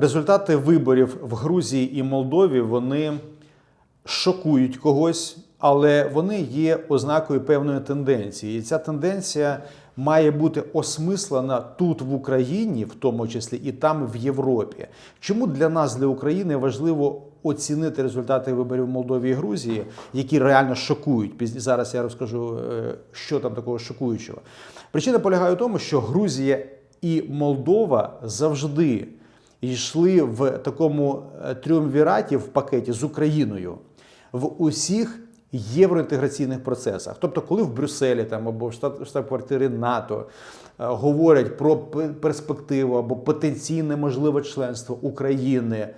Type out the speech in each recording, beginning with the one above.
Результати виборів в Грузії і Молдові вони шокують когось, але вони є ознакою певної тенденції. І ця тенденція має бути осмислена тут в Україні, в тому числі і там в Європі. Чому для нас, для України, важливо оцінити результати виборів в Молдові і Грузії, які реально шокують? Зараз я розкажу, е, що там такого шокуючого. Причина полягає в тому, що Грузія і Молдова завжди йшли в такому е, тріумвіраті в пакеті з Україною в усіх євроінтеграційних процесах. Тобто, коли в Брюсселі там або в штаб- штаб-квартири НАТО е, говорять про перспективу або потенційне можливе членство України.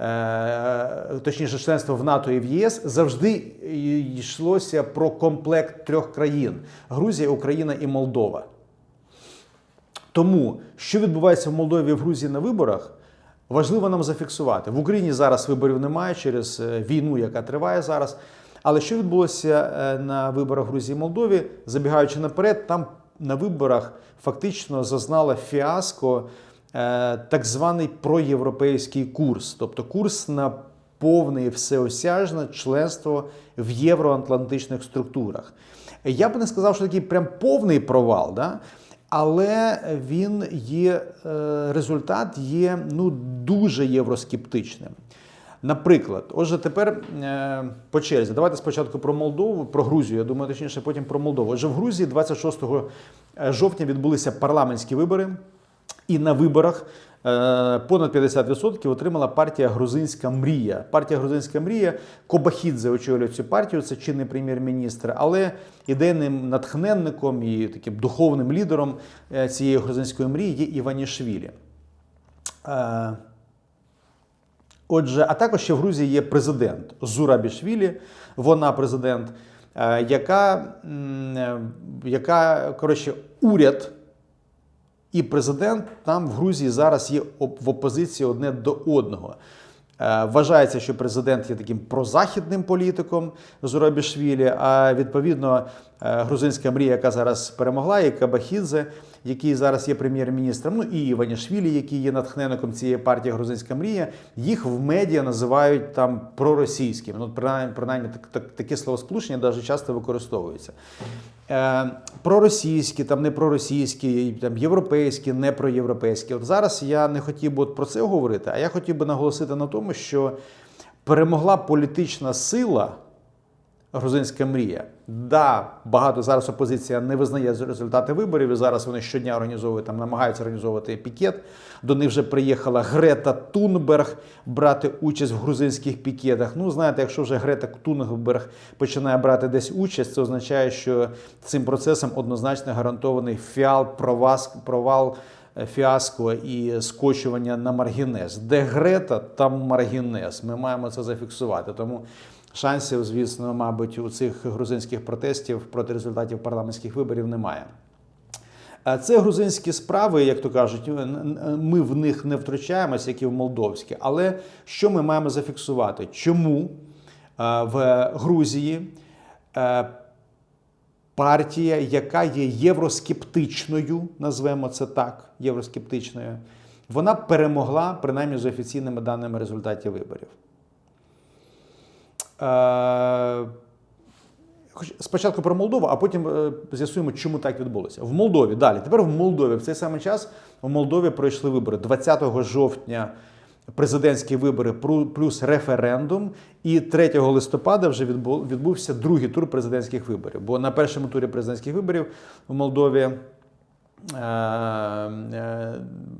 е, Точніше, членство в НАТО і в ЄС завжди йшлося про комплект трьох країн: Грузія, Україна і Молдова. Тому, що відбувається в Молдові і в Грузії на виборах, важливо нам зафіксувати. В Україні зараз виборів немає через е, війну, яка триває зараз. Але що відбулося е, на виборах Грузії і Молдові, забігаючи наперед, там на виборах фактично зазнала фіаско е, так званий проєвропейський курс, тобто курс на повне і всеосяжне членство в євроатлантичних структурах. Я б не сказав, що такий прям повний провал, да? Але він є, е, результат є ну, дуже євроскептичним. Наприклад, отже, тепер е, по черзі. Давайте спочатку про Молдову, про Грузію. Я думаю, точніше, потім про Молдову. Отже, в Грузії 26 жовтня відбулися парламентські вибори, і на виборах е, понад 50% отримала партія Грузинська мрія. Партія Грузинська мрія Кобахідзе очолює цю партію, це чинний прем'єр-міністр, але ідейним натхненником і таким духовним лідером е, цієї грузинської мрії є Іванішвілі. Е, Отже, а також ще в Грузії є президент Зурабішвілі, вона президент, яка, яка коротше, уряд і президент там в Грузії зараз є в опозиції одне до одного. Е, Вважається, що президент є таким прозахідним політиком Зурабішвілі, а відповідно е, грузинська мрія, яка зараз перемогла, і Кабахідзе, який зараз є прем'єр-міністром, ну і Іванішвілі, який є натхненником цієї партії Грузинська мрія, їх в медіа називають там проросійськими. Ну, принаймні, принаймні так, так, таке словосполучення навіть часто використовується. Е, проросійські, там не проросійські, там європейські, не проєвропейські. От зараз я не хотів би от про це говорити, а я хотів би наголосити на тому, що перемогла політична сила. Грузинська мрія. Да, багато зараз опозиція не визнає результати виборів. І зараз вони щодня організовують там, намагаються організовувати пікет. До них вже приїхала Грета Тунберг брати участь в грузинських пікетах. Ну, знаєте, якщо вже Грета Тунберг починає брати десь участь, це означає, що цим процесом однозначно гарантований фіал, провал. е, Фіаско і скочування на маргінез. Де Грета, там маргінез. Ми маємо це зафіксувати. Тому шансів, звісно, мабуть, у цих грузинських протестів проти результатів парламентських виборів немає. Це грузинські справи, як то кажуть, ми в них не втручаємося, як і в молдовські. Але що ми маємо зафіксувати? Чому в Грузії партія, яка є євроскептичною, назвемо це так, євроскептичною, вона перемогла принаймні з офіційними даними результатів виборів. Е, Спочатку про Молдову, а потім е, з'ясуємо, чому так відбулося. В Молдові далі. Тепер в Молдові в цей самий час в Молдові пройшли вибори 20 жовтня. Президентські вибори плюс референдум, і 3 листопада вже відбу- відбувся другий тур президентських виборів. Бо на першому турі президентських виборів в Молдові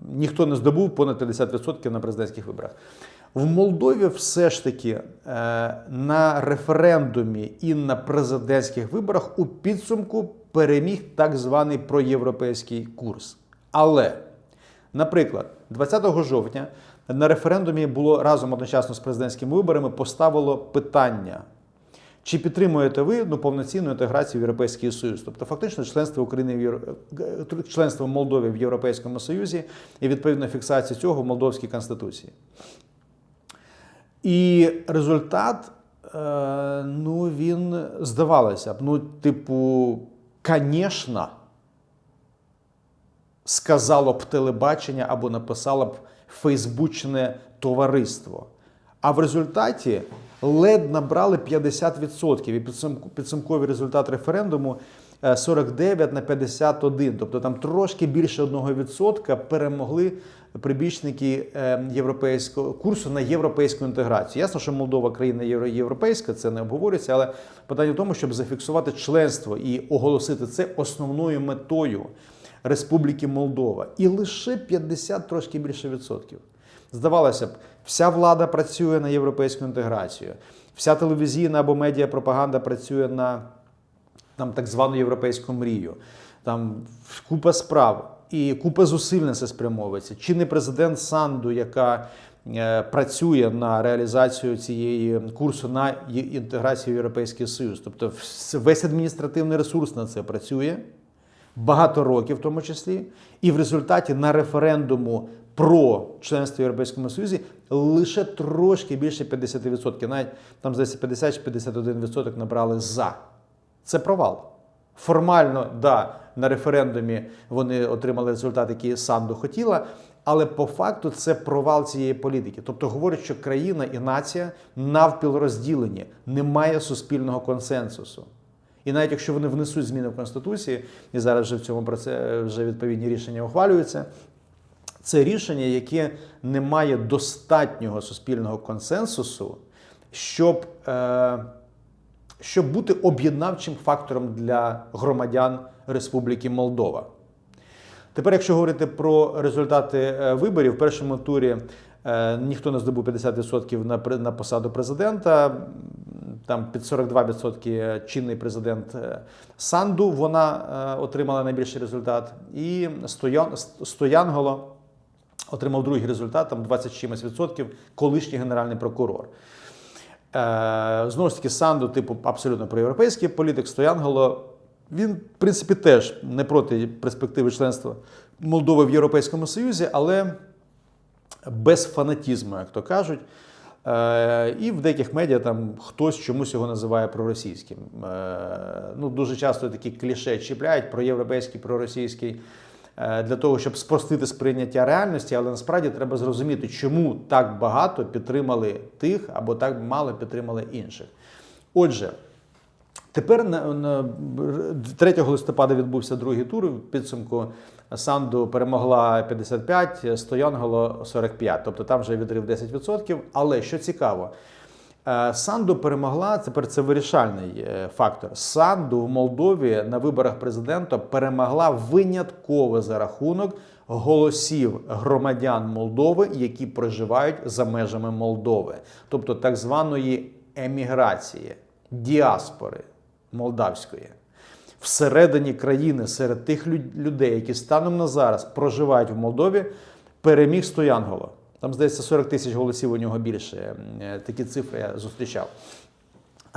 ніхто не здобув понад 50% на президентських виборах. В Молдові все ж таки е, на референдумі і на президентських виборах у підсумку переміг так званий проєвропейський курс. Але, наприклад, 20 жовтня на референдумі було разом одночасно з президентськими виборами поставило питання. Чи підтримуєте ви ну, повноцінну інтеграцію в Європейський Союз? Тобто, фактично, членство України в Євро... е, членство Молдови в Європейському Союзі і відповідно фіксація цього в Молдовській Конституції. І результат, е, ну, він здавалося б, ну, типу, звісно, сказало б телебачення або написало б Фейсбучне товариство. А в результаті ледь набрали 50%. І підсумковий результат референдуму е, 49 на 51. Тобто там трошки більше 1% перемогли прибічники е, європейського курсу на європейську інтеграцію. Ясно, що Молдова країна євро- європейська, це не обговорюється, але питання в тому, щоб зафіксувати членство і оголосити це основною метою Республіки Молдова. І лише 50 трошки більше відсотків. Здавалося б, вся влада працює на європейську інтеграцію, вся телевізійна або медіапропаганда працює на там, так звану європейську мрію. Там купа справ і купа зусиль на це спрямовується. Чинний президент Санду, яка е, працює на реалізацію цієї курсу на інтеграцію в Європейський Союз. Тобто весь адміністративний ресурс на це працює багато років, в тому числі, і в результаті на референдуму про членство в Європейському Союзі лише трошки більше 50%, навіть там здається 50 чи 51% набрали за. Це провал. Формально, да, на референдумі вони отримали результат, який Санду хотіла, але по факту це провал цієї політики. Тобто говорять, що країна і нація навпіл розділені, немає суспільного консенсусу. І навіть якщо вони внесуть зміни в Конституції, і зараз вже в цьому процесі вже відповідні рішення ухвалюються, це рішення, яке не має достатнього суспільного консенсусу, щоб, е, щоб бути об'єднавчим фактором для громадян Республіки Молдова. Тепер, якщо говорити про результати е, виборів, в першому турі е, ніхто не здобув 50% на, на посаду президента. Там під 42% чинний президент е, Санду вона е, отримала найбільший результат. І Стоян, Стоянголо отримав другий результат, там 20 з чимось відсотків, колишній генеральний прокурор. Е, знову ж таки, Санду, типу, абсолютно проєвропейський політик, Стоянголо, він, в принципі, теж не проти перспективи членства Молдови в Європейському Союзі, але без фанатізму, як то кажуть. Е, І в деяких медіа там хтось чомусь його називає проросійським. Е, Ну, дуже часто такі кліше чіпляють про європейський, проросійський для того, щоб спростити сприйняття реальності, але насправді треба зрозуміти, чому так багато підтримали тих або так мало підтримали інших. Отже, Тепер на, на 3 листопада відбувся другий тур. В підсумку Санду перемогла 55, Стоянголо 45. Тобто там вже відрив 10%. Але що цікаво, е, Санду перемогла, тепер це вирішальний е, фактор. Санду в Молдові на виборах президента перемогла винятково за рахунок голосів громадян Молдови, які проживають за межами Молдови, тобто так званої еміграції, діаспори молдавської. Всередині країни серед тих людей, які станом на зараз проживають в Молдові, переміг Стоянголо. Там, здається, 40 тисяч голосів у нього більше. Е, Такі цифри я зустрічав.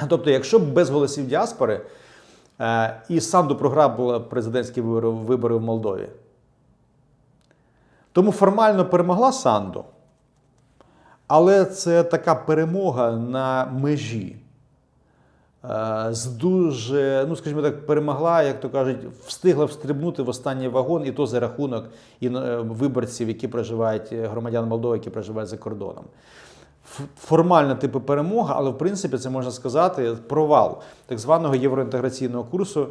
Тобто, якщо б без голосів діаспори е, і Санду програв президентські вибори, вибори в Молдові, тому формально перемогла Санду, але це така перемога на межі. Е, З дуже, ну скажімо так, перемогла, як то кажуть, встигла встрибнути в останній вагон, і то за рахунок іно- е, виборців, які проживають е, громадян Молдови, які проживають за кордоном. Ф- Формальна типу перемога, але в принципі це можна сказати провал так званого євроінтеграційного курсу,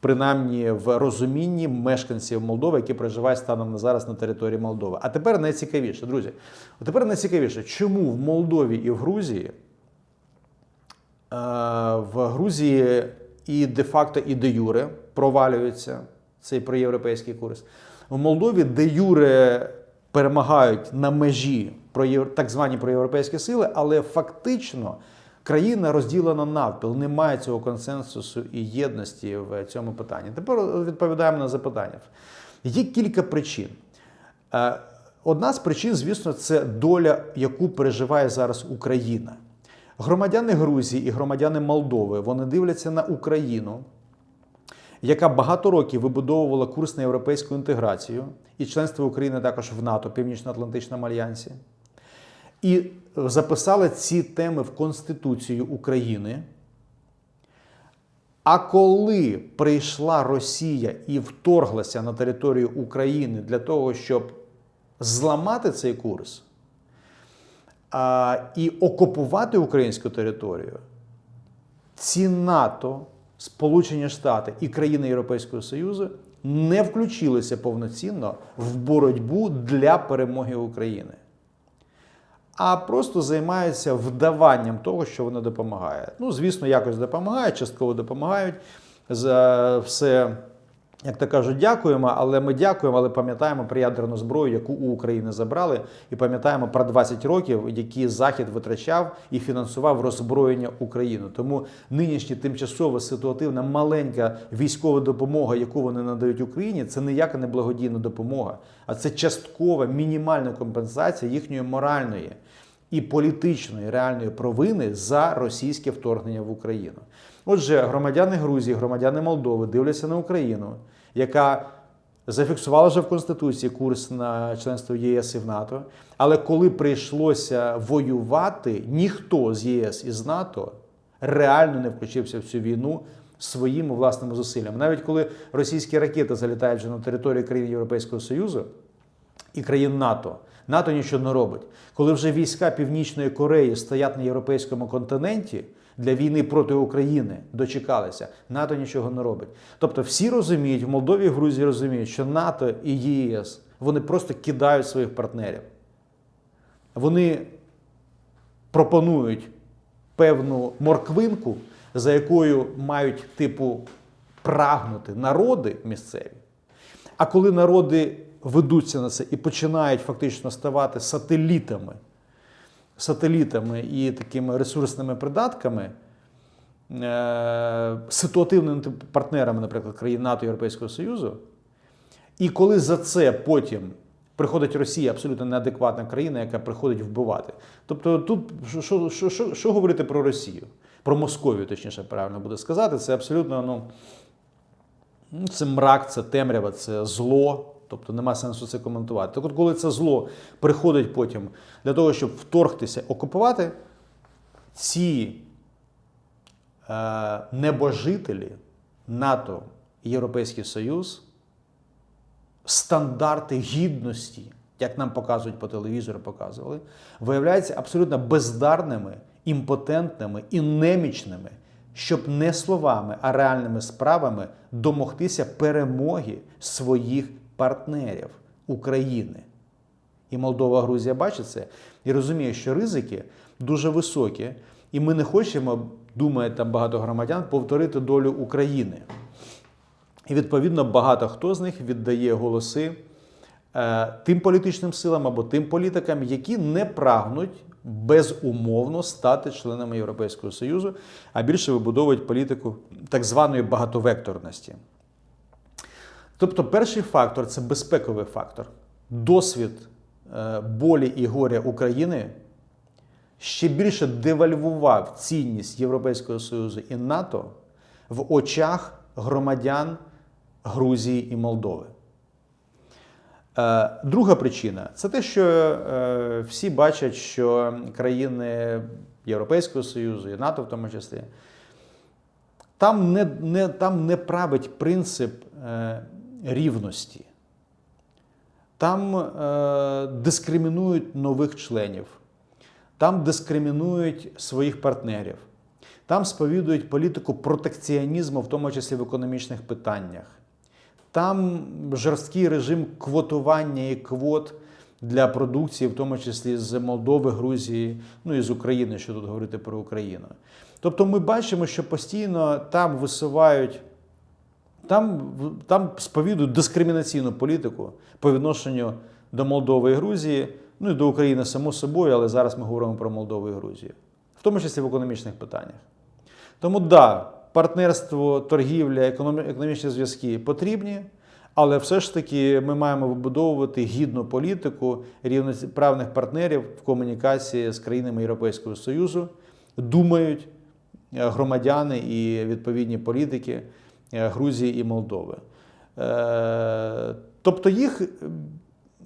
принаймні в розумінні мешканців Молдови, які проживають станом на зараз на території Молдови. А тепер найцікавіше, друзі. А тепер найцікавіше, чому в Молдові і в Грузії в Грузії і де-факто, і де-юре провалюється цей проєвропейський курс. В Молдові де-юре перемагають на межі так звані проєвропейські сили, але фактично країна розділена навпіл, немає цього консенсусу і єдності в цьому питанні. Тепер відповідаємо на запитання. Є кілька причин. Е, Одна з причин, звісно, це доля, яку переживає зараз Україна. Громадяни Грузії і громадяни Молдови вони дивляться на Україну, яка багато років вибудовувала курс на європейську інтеграцію і членство України також в НАТО, Північно-Атлантичному альянсі, і записала ці теми в Конституцію України. А коли прийшла Росія і вторглася на територію України для того, щоб зламати цей курс а, і окупувати українську територію, ці НАТО, Сполучені Штати і країни Європейського Союзу не включилися повноцінно в боротьбу для перемоги України, а просто займаються вдаванням того, що вони допомагають. Ну, звісно, якось допомагають, частково допомагають. За все, як то кажуть, дякуємо, але ми дякуємо, але пам'ятаємо про ядерну зброю, яку у України забрали, і пам'ятаємо про 20 років, які Захід витрачав і фінансував роззброєння України. Тому нинішня тимчасова ситуативна маленька військова допомога, яку вони надають Україні, це ніяка не благодійна допомога, а це часткова мінімальна компенсація їхньої моральної і політичної реальної провини за російське вторгнення в Україну. Отже, громадяни Грузії, громадяни Молдови дивляться на Україну, яка зафіксувала вже в Конституції курс на членство в ЄС і в НАТО. Але коли прийшлося воювати, ніхто з ЄС і з НАТО реально не включився в цю війну своїми власними зусиллями. Навіть коли російські ракети залітають вже на територію країн Європейського Союзу і країн НАТО. НАТО нічого не робить. Коли вже війська Північної Кореї стоять на європейському континенті для війни проти України, дочекалися, НАТО нічого не робить. Тобто всі розуміють, в Молдові і Грузії розуміють, що НАТО і ЄС вони просто кидають своїх партнерів. Вони пропонують певну морквинку, за якою мають, типу, прагнути народи місцеві. А коли народи ведуться на це і починають фактично ставати сателітами, сателітами і такими ресурсними придатками, е- ситуативними партнерами, наприклад, країн НАТО Європейського Союзу, і коли за це потім приходить Росія, абсолютно неадекватна країна, яка приходить вбивати. Тобто, тут що, що, що, що говорити про Росію? Про Московію, точніше, правильно буде сказати, це абсолютно ну, це мрак, це темрява, це зло. Тобто нема сенсу це коментувати. Так от, коли це зло приходить потім для того, щоб вторгтися, окупувати, ці е, небожителі НАТО і Європейський Союз, стандарти гідності, як нам показують по телевізору, показували, виявляються абсолютно бездарними, імпотентними і немічними, щоб не словами, а реальними справами домогтися перемоги своїх партнерів України. І Молдова, Грузія бачить це і розуміє, що ризики дуже високі, і ми не хочемо, думає там багато громадян, повторити долю України. І відповідно багато хто з них віддає голоси е, тим політичним силам або тим політикам, які не прагнуть безумовно стати членами Європейського Союзу, а більше вибудовують політику так званої багатовекторності. Тобто, перший фактор це безпековий фактор. Досвід е, болі і горя України ще більше девальвував цінність Європейського Союзу і НАТО в очах громадян Грузії і Молдови. Е, Друга причина це те, що е, всі бачать, що країни Європейського Союзу і НАТО в тому числі, там не, не, там не править принцип рівності. Там е, дискримінують нових членів, там дискримінують своїх партнерів, там сповідують політику протекціонізму, в тому числі в економічних питаннях. Там жорсткий режим квотування і квот для продукції, в тому числі з Молдови, Грузії, ну і з України, що тут говорити про Україну. Тобто ми бачимо, що постійно там висувають, там, там сповідують дискримінаційну політику по відношенню до Молдови і Грузії, ну і до України само собою, але зараз ми говоримо про Молдову і Грузію, в тому числі в економічних питаннях. Тому да, партнерство, торгівля, економічні зв'язки потрібні, але все ж таки ми маємо вибудовувати гідну політику рівноправних партнерів в комунікації з країнами Європейського Союзу. Думають е, громадяни і відповідні політики Грузії і Молдови. Е, Тобто їх.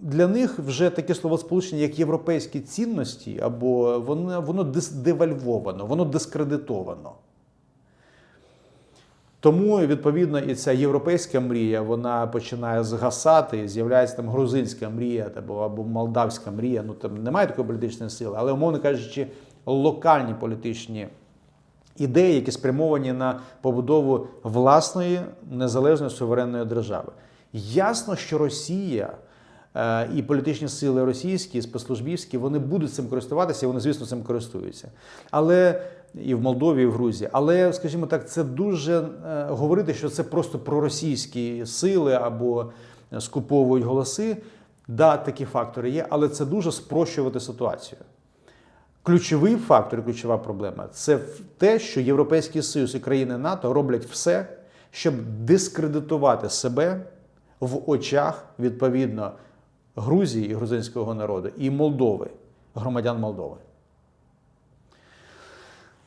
Для них вже таке словосполучення, як європейські цінності, або воно воно девальвовано, воно дискредитовано. Тому відповідно і ця європейська мрія вона починає згасати. З'являється там грузинська мрія або, або молдавська мрія. Ну там немає такої політичної сили, але умовно кажучи, локальні політичні ідеї, які спрямовані на побудову власної незалежної суверенної держави. Ясно, що Росія е, і політичні сили російські, і спецслужбівські, вони будуть цим користуватися, вони, звісно, цим користуються. Але і в Молдові, і в Грузії. Але, скажімо так, це дуже е, говорити, що це просто проросійські сили або скуповують голоси. Да, такі фактори є, але це дуже спрощувати ситуацію. Ключовий фактор, ключова проблема це те, що Європейський Союз і країни НАТО роблять все, щоб дискредитувати себе в очах відповідно Грузії і грузинського народу і Молдови, громадян Молдови.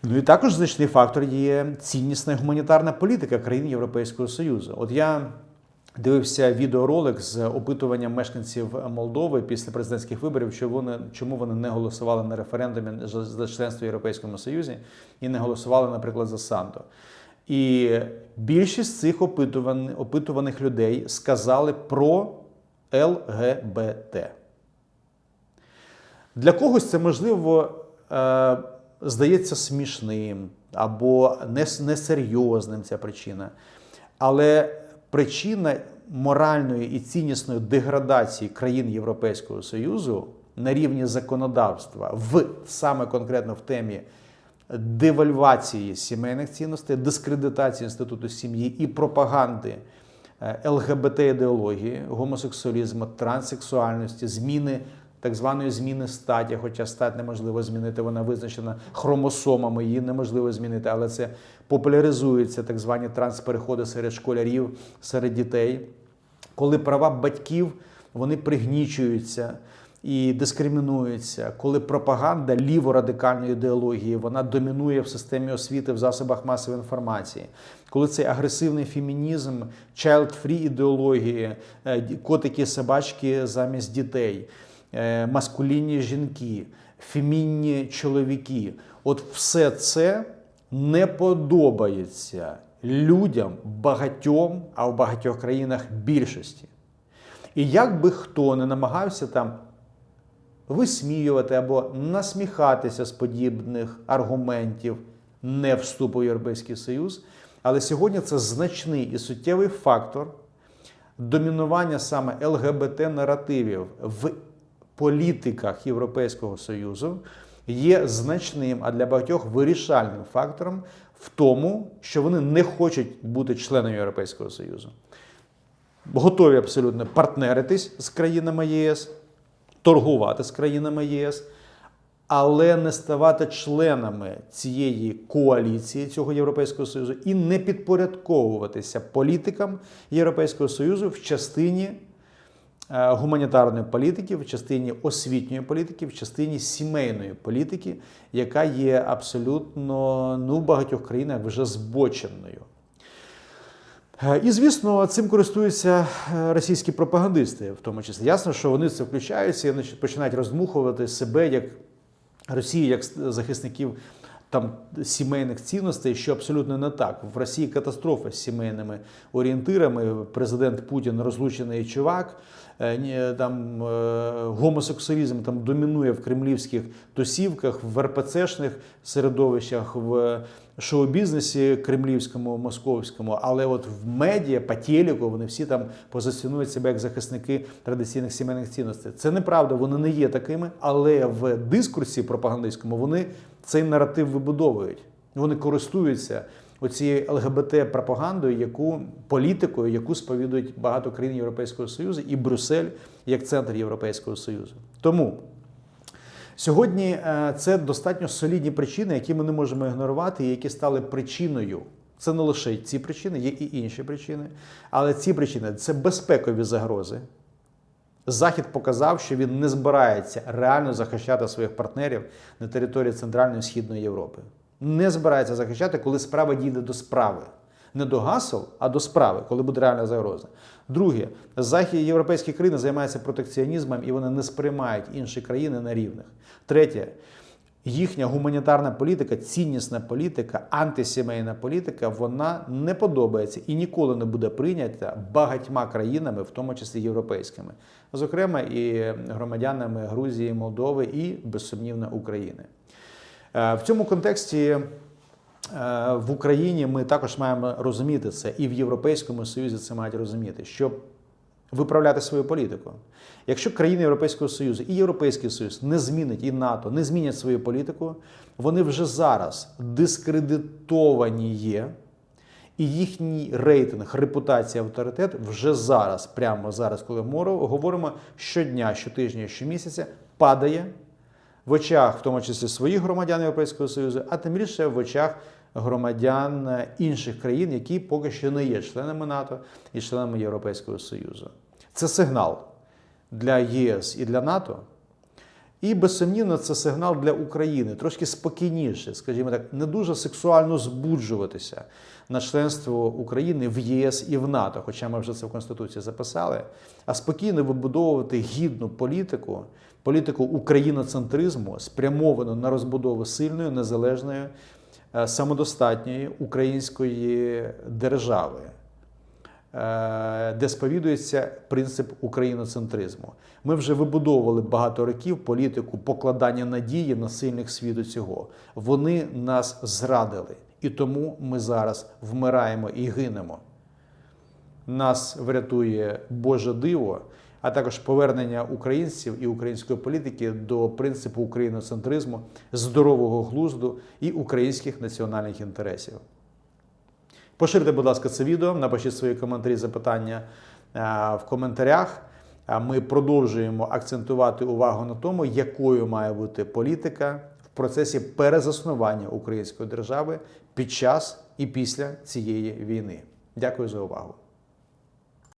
Ну і також значний фактор є ціннісна гуманітарна політика країн Європейського Союзу. От я дивився відеоролик з опитуванням мешканців Молдови після президентських виборів, що вони чому вони не голосували на референдумі за членство в Європейському Союзі і не голосували, наприклад, за Санто. І більшість цих опитуван, опитуваних людей сказали про ЛГБТ. Для когось це можливо. Е, здається смішним або несерйозним ця причина. Але причина моральної і ціннісної деградації країн Європейського Союзу на рівні законодавства в саме конкретно в темі девальвації сімейних цінностей, дискредитації інституту сім'ї і пропаганди е, ЛГБТ ідеології, гомосексуалізму, транссексуальності, зміни так званої зміни статі, хоча стать неможливо змінити, вона визначена хромосомами, її неможливо змінити, але це популяризується так звані транспереходи серед школярів, серед дітей, коли права батьків вони пригнічуються. І дискримінуються, коли пропаганда ліворадикальної ідеології вона домінує в системі освіти в засобах масової інформації, коли цей агресивний фемінізм, child-free ідеології, е, котики, собачки замість дітей. Е, маскулінні жінки, фемінні чоловіки. От все це не подобається людям багатьом, а в багатьох країнах більшості. І як би хто не намагався там висміювати або насміхатися з подібних аргументів не вступу в Європейський Союз, але сьогодні це значний і суттєвий фактор домінування саме ЛГБТ-наративів в політиках Європейського Союзу є значним, а для багатьох вирішальним фактором в тому, що вони не хочуть бути членами Європейського Союзу. Готові абсолютно партнеритись з країнами ЄС, торгувати з країнами ЄС, але не ставати членами цієї коаліції цього Європейського Союзу і не підпорядковуватися політикам Європейського Союзу в частині гуманітарної політики, в частині освітньої політики, в частині сімейної політики, яка є абсолютно ну, в багатьох країнах вже збоченою. Е, і, звісно, цим користуються е, російські пропагандисти, в тому числі. Ясно, що вони це включаються і починають роздмухувати себе як Росію, як захисників там сімейних цінностей, що абсолютно не так. В Росії катастрофа з сімейними орієнтирами. Президент Путін розлучений чувак. Е, там е, гомосексуалізм там домінує в кремлівських тусівках, в РПЦшних середовищах, в шоу-бізнесі кремлівському, московському, але от в медіа, по телеку, вони всі там позиціонують себе як захисники традиційних сімейних цінностей. Це неправда, вони не є такими, але в дискурсі пропагандистському вони цей наратив вибудовують. Вони користуються оцією ЛГБТ-пропагандою, яку політикою, яку сповідують багато країн Європейського Союзу і Брюссель як центр Європейського Союзу. Тому сьогодні е, це достатньо солідні причини, які ми не можемо ігнорувати, і які стали причиною. Це не лише ці причини, є і інші причини. Але ці причини це безпекові загрози. Захід показав, що він не збирається реально захищати своїх партнерів на території Центральної і Східної Європи не збирається захищати, коли справа дійде до справи. Не до гасел, а до справи, коли буде реальна загроза. Друге, захід європейські країни займаються протекціонізмом і вони не сприймають інші країни на рівних. Третє, їхня гуманітарна політика, ціннісна політика, антисімейна політика, вона не подобається і ніколи не буде прийнята багатьма країнами, в тому числі європейськими, зокрема і громадянами Грузії, Молдови і безсумнівно України. Е, В цьому контексті е, в Україні ми також маємо розуміти це, і в Європейському Союзі це мають розуміти, що виправляти свою політику. Якщо країни Європейського Союзу і Європейський Союз не змінить і НАТО не змінять свою політику, вони вже зараз дискредитовані є, і їхній рейтинг, репутація, авторитет вже зараз, прямо зараз, коли ми говоримо щодня, щотижня, щомісяця, падає в очах, в тому числі своїх громадян Європейського Союзу, а тим більше в очах громадян е, інших країн, які поки що не є членами НАТО і членами Європейського Союзу. Це сигнал для ЄС і для НАТО. І безсумнівно, це сигнал для України трошки спокійніше, скажімо так, не дуже сексуально збуджуватися на членство України в ЄС і в НАТО, хоча ми вже це в Конституції записали, а спокійно вибудовувати гідну політику, політику україноцентризму, спрямовану на розбудову сильної, незалежної, е, самодостатньої української держави е, де сповідується принцип україноцентризму. Ми вже вибудовували багато років політику покладання надії на сильних світу цього. Вони нас зрадили, і тому ми зараз вмираємо і гинемо. Нас врятує Боже диво, а також повернення українців і української політики до принципу україноцентризму, здорового глузду і українських національних інтересів. Поширте, будь ласка, це відео, напишіть свої коментарі, запитання е, в коментарях. Ми продовжуємо акцентувати увагу на тому, якою має бути політика в процесі перезаснування української держави під час і після цієї війни. Дякую за увагу.